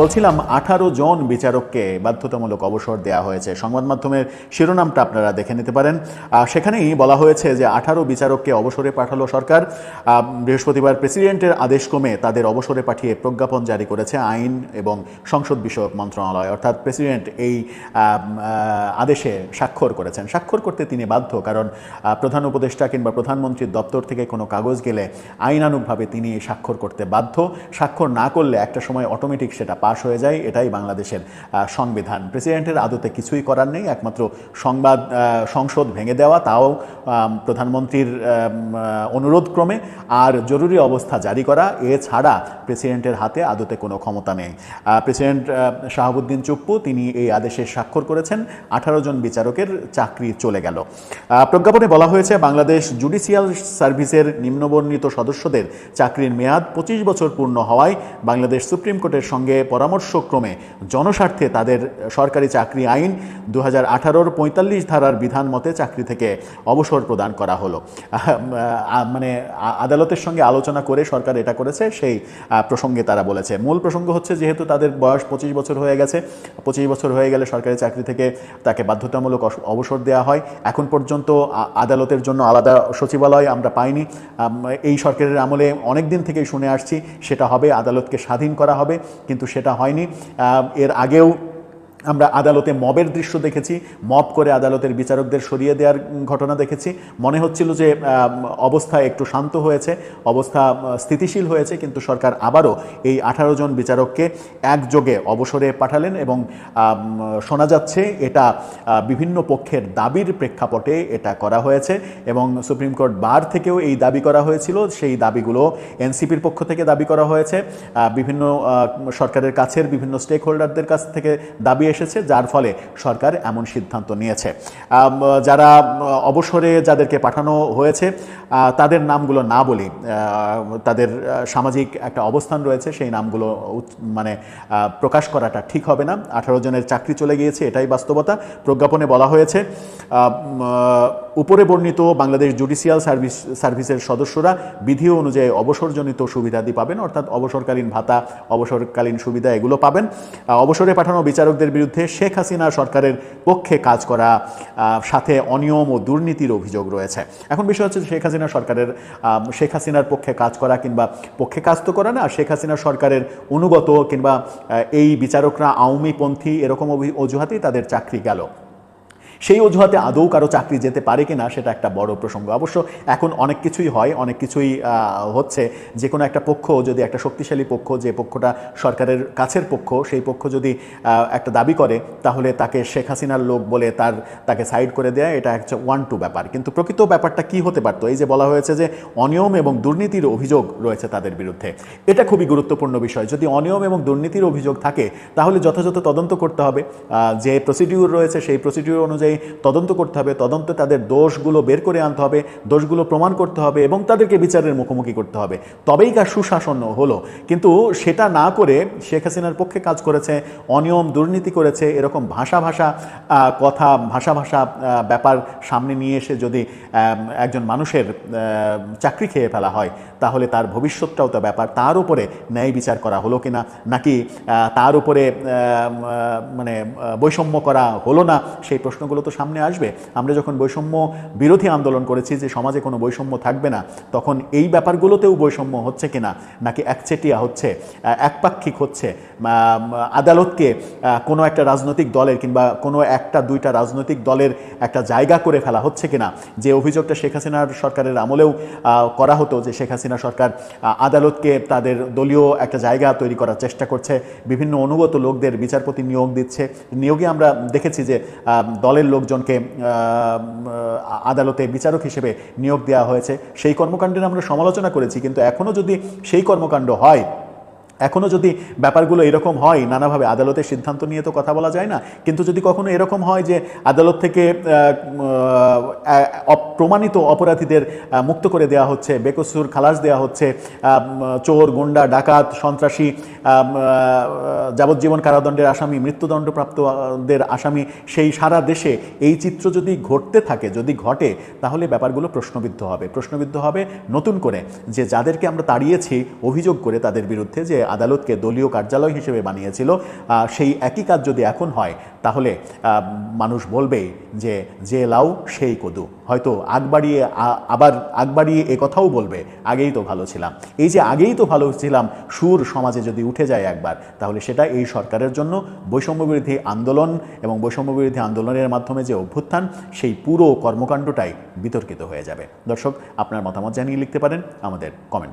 বলছিলাম আঠারো জন বিচারককে বাধ্যতামূলক অবসর দেওয়া হয়েছে। সংবাদ মাধ্যমের শিরোনামটা আপনারা দেখে নিতে পারেন। সেখানেই বলা হয়েছে যে আঠারো বিচারককে অবসরে পাঠালো সরকার। বৃহস্পতিবার প্রেসিডেন্টের আদেশ ক্রমে তাদের অবসরে পাঠিয়ে প্রজ্ঞাপন জারি করেছে আইন এবং সংসদ বিষয়ক মন্ত্রণালয়। অর্থাৎ প্রেসিডেন্ট এই আদেশে স্বাক্ষর করেছেন। স্বাক্ষর করতে তিনি বাধ্য, কারণ প্রধান উপদেষ্টা কিংবা প্রধানমন্ত্রীর দপ্তর থেকে কোনো কাগজ গেলে আইনানুগভাবে তিনি স্বাক্ষর করতে বাধ্য। স্বাক্ষর না করলে একটা সময় অটোমেটিক সেটা পাশ হয়ে যায়, এটাই বাংলাদেশের সংবিধান। প্রেসিডেন্টের আদতে কিছুই করার নেই, একমাত্র সংবাদ সংসদ ভেঙে দেওয়া, তাও প্রধানমন্ত্রীর অনুরোধ ক্রমে আর জরুরি অবস্থা জারি করা, এছাড়া প্রেসিডেন্টের হাতে আদতে কোনো ক্ষমতা নেই। প্রেসিডেন্ট শাহাবুদ্দিন চুপ্পু, তিনি এই আদেশে স্বাক্ষর করেছেন, আঠারো জন বিচারকের চাকরি চলে গেল। প্রজ্ঞাপনে বলা হয়েছে, বাংলাদেশ জুডিশিয়াল সার্ভিসের নিম্নবর্ণিত সদস্যদের চাকরির মেয়াদ পঁচিশ বছর পূর্ণ হওয়ায় বাংলাদেশ সুপ্রিম কোর্টের সঙ্গে পরামর্শক্রমে জনস্বার্থে তাদের সরকারি চাকরি আইন দু হাজার আঠারোর পঁয়তাল্লিশ ধারার বিধান মতে চাকরি থেকে অবসর প্রদান করা হলো। মানে আদালতের সঙ্গে আলোচনা করে সরকার এটা করেছে, সেই প্রসঙ্গে তারা বলেছে। মূল প্রসঙ্গ হচ্ছে যেহেতু তাদের বয়স পঁচিশ বছর হয়ে গেছে, পঁচিশ বছর হয়ে গেলে সরকারি চাকরি থেকে তাকে বাধ্যতামূলক অবসর দেওয়া হয়। এখন পর্যন্ত আদালতের জন্য আলাদা সচিবালয় আমরা পাইনি। এই সরকারের আমলে অনেক দিন থেকেই শুনে আসছি, সেটা হবে আদালতকে স্বাধীন করা হবে। কিন্তু সেটা হয়নি। এর আগেও আমরা আদালতে মবের দৃশ্য দেখেছি, মব করে আদালতের বিচারকদের সরিয়ে দেওয়ার ঘটনা দেখেছি। মনে হচ্ছিল যে অবস্থা একটু শান্ত হয়েছে, অবস্থা স্থিতিশীল হয়েছে, কিন্তু সরকার আবারও এই আঠারো জন বিচারককে একযোগে অবসরে পাঠালেন এবং শোনা যাচ্ছে এটা বিভিন্ন পক্ষের দাবির প্রেক্ষাপটে এটা করা হয়েছে এবং সুপ্রিম কোর্ট বার থেকেও এই দাবি করা হয়েছিল। সেই দাবিগুলো এনসিপির পক্ষ থেকে দাবি করা হয়েছে। বিভিন্ন সরকারের কাছের বিভিন্ন স্টেক হোল্ডারদের কাছ থেকে দাবি এসেছে, যার ফলে সরকার এমন সিদ্ধান্ত নিয়েছে। যারা অবসরে যাদেরকে পাঠানো হয়েছে তাদের নামগুলো না বলি তাদের সামাজিক একটা অবস্থান রয়েছে, সেই নামগুলো মানে প্রকাশ করাটা ঠিক হবে না। আঠারো জনের চাকরি চলে গিয়েছে, এটাই বাস্তবতা। প্রজ্ঞাপনে বলা হয়েছে উপরে বর্ণিত বাংলাদেশ জুডিশিয়াল সার্ভিস, সার্ভিসের সদস্যরা বিধি অনুযায়ী অবসরজনিত সুবিধাদি পাবেন, অর্থাৎ অবসরকালীন ভাতা, অবসরকালীন সুবিধা এগুলো পাবেন। অবসরে পাঠানো বিচারকদের বিরুদ্ধে শেখ হাসিনা সরকারের পক্ষে কাজ করা সাথে অনিয়ম ও দুর্নীতির অভিযোগ রয়েছে। এখন বিষয় হচ্ছে শেখ হাসিনা সরকারের শেখ হাসিনার পক্ষে কাজ করা কিংবা পক্ষে কাজ তো করা না শেখ হাসিনা সরকারের অনুগত কিংবা এই বিচারকরা আওয়ামীপন্থী এরকম অজুহাতেই তাদের চাকরি গেল। সেই অজুহাতে আদৌ কারও চাকরি যেতে পারে কি না সেটা একটা বড় প্রসঙ্গ। অবশ্য এখন অনেক কিছুই হয়, অনেক কিছুই হচ্ছে। যে কোনো একটা পক্ষ, যদি একটা শক্তিশালী পক্ষ, যে পক্ষটা সরকারের কাছের পক্ষ, সেই পক্ষ যদি একটা দাবি করে, তাহলে তাকে শেখ হাসিনার লোক বলে তার, তাকে সাইড করে দেয়, এটা একটা ওয়ান টু ব্যাপার। কিন্তু প্রকৃত ব্যাপারটা কি হতে পারতো? এই যে বলা হয়েছে যে অনিয়ম এবং দুর্নীতির অভিযোগ রয়েছে তাদের বিরুদ্ধে। এটা খুবই গুরুত্বপূর্ণ বিষয়। যদি অনিয়ম এবং দুর্নীতির অভিযোগ থাকে, তাহলে যথাযথ তদন্ত করতে হবে। যে প্রসিডিউর রয়েছে, সেই প্রসিডিউর অনুযায়ী তদন্ত করতে হবে, তদন্তে তাদের দোষগুলো বের করে আনতে হবে, দোষগুলো প্রমাণ করতে হবে এবং তাদেরকে বিচারের মুখোমুখি করতে হবে। তবেই কার সুশাসন হলো। কিন্তু সেটা না করে শেখ হাসিনার পক্ষে কাজ করেছে, অনিয়ম, দুর্নীতি করেছে, এরকম ভাষা ভাষা কথা, ভাষা ভাষা ব্যাপার সামনে নিয়ে এসে যদি একজন মানুষের চাকরি খেয়ে ফেলা হয় তাহলে তার ভবিষ্যৎটাও তো ব্যাপার। তার উপরে ন্যায় বিচার করা হলো কিনা, নাকি তার উপরে মানে বৈষম্য করা হলো না, সেই প্রশ্নগুলো তো সামনে আসবে। আমরা যখন বৈষম্য বিরোধী আন্দোলন করেছি যে সমাজে কোনো বৈষম্য থাকবে না, তখন এই ব্যাপারগুলোতেও বৈষম্য হচ্ছে কিনা, নাকি একচেটিয়া হচ্ছে একপাক্ষিক হচ্ছে আদালতকে কোনো একটা রাজনৈতিক দলের কিংবা কোনো একটা দুইটা রাজনৈতিক দলের একটা জায়গা করে ফেলা হচ্ছে কিনা, যে অভিযোগটা শেখ হাসিনার সরকারের আমলেও করা হতো যে শেখ হাসিনা সরকার আদালতকে তাদের দলীয় একটা জায়গা তৈরি করার চেষ্টা করছে, বিভিন্ন অনুগত লোকদের বিচারপতি নিয়োগ দিচ্ছে। নিয়োগে আমরা দেখেছি যে দলের লোকজনকে আদালতে বিচারক হিসেবে নিয়োগ দেওয়া হয়েছে। সেই কর্মকাণ্ডের আমরা সমালোচনা করেছি, কিন্তু এখনও যদি সেই কর্মকাণ্ড হয় এখনও যদি ব্যাপারগুলো এরকম হয়, নানাভাবে আদালতের সিদ্ধান্ত নিয়ে তো কথা বলা যায় না, কিন্তু যদি কখনো এরকম হয় যে আদালত থেকে প্রমাণিত অপরাধীদের মুক্ত করে দেওয়া হচ্ছে, বেকসুর খালাস দেওয়া হচ্ছে চোর, গুন্ডা, ডাকাত, সন্ত্রাসী যাবজ্জীবন কারাদণ্ডের আসামি, মৃত্যুদণ্ডপ্রাপ্তদের আসামি, সেই সারা দেশে এই চিত্র যদি ঘটতে থাকে, যদি ঘটে, তাহলে ব্যাপারগুলো প্রশ্নবিদ্ধ হবে। প্রশ্নবিদ্ধ হবে নতুন করে যে যাদেরকে আমরা তাড়িয়েছি, অভিযোগ করে তাদের বিরুদ্ধে যে আদালতকে দলীয় কার্যালয় হিসেবে বানিয়েছিল। সেই একই কাজ যদি এখন হয়, তাহলে মানুষ বলবে যে যে লাউ, সেই কদু। হয়তো আগ বাড়িয়ে আবার আগ বাড়িয়ে এ কথাও বলবে, আগেই তো ভালো ছিলাম। এই যে, আগেই তো ভালো ছিলাম, সুর সমাজে যদি উঠে যায় একবার, তাহলে সেটা এই সরকারের জন্য বৈষম্য বিরোধী আন্দোলন এবং বৈষম্য বিরোধী আন্দোলনের মাধ্যমে যে অভ্যুত্থান, সেই পুরো কর্মকাণ্ডটাই বিতর্কিত হয়ে যাবে। দর্শক, আপনার মতামত জানিয়ে লিখতে পারেন আমাদের কমেন্ট